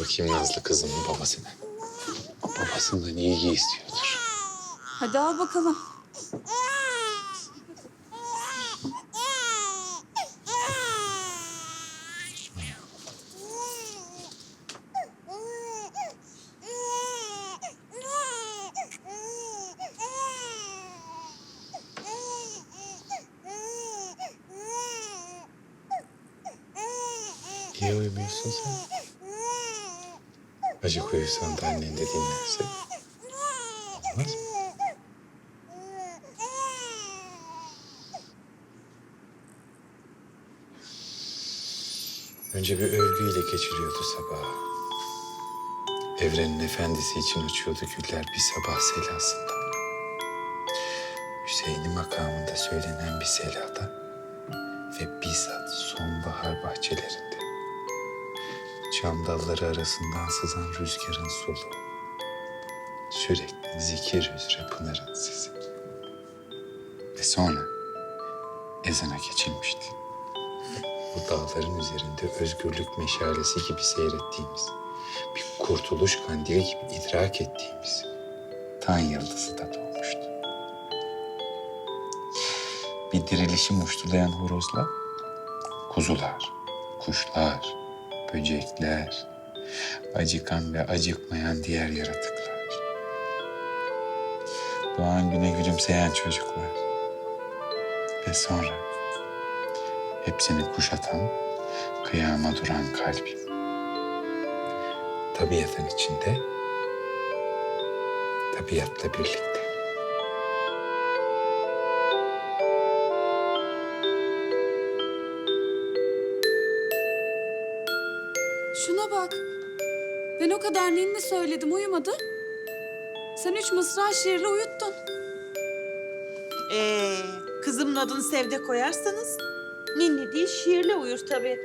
bakayım Nazlı kızımın babasına. Babasından ilgi istiyordur. Hadi al bakalım. Niye uyumuyorsun sen? Acık uyusan da annen de dinlense. Olmaz mı? Önce bir övgüyle geçiriyordu sabah. Evrenin efendisi için uçuyordu güller bir sabah selasında. Hüseyin'i makamında söylenen bir selada ve bizzat sonbahar bahçelerinde. Çam dalları arasından sızan rüzgarın soluğu. Sürekli zikir üzere pınarın sesi. Ve sonra ezana geçilmişti. Bu dağların üzerinde özgürlük meşalesi gibi seyrettiğimiz, bir kurtuluş kandili gibi idrak ettiğimiz tan yıldızı da doğmuştu. Bir dirilişi muştulayan horozla kuzular, kuşlar, böcekler, acıkan ve acıkmayan diğer yaratıklar. Doğan güne gülümseyen çocuklar. Ve sonra hepsini kuşatan, kıyama duran kalbim. Tabiatın içinde, tabiatla birlikte. Şuna bak. Ben o kadar ninni söyledim uyumadı. Sen üç mısra şiirle uyuttun. Ee, kızımın adını Sevde koyarsanız ninni değil şiirle uyur tabii.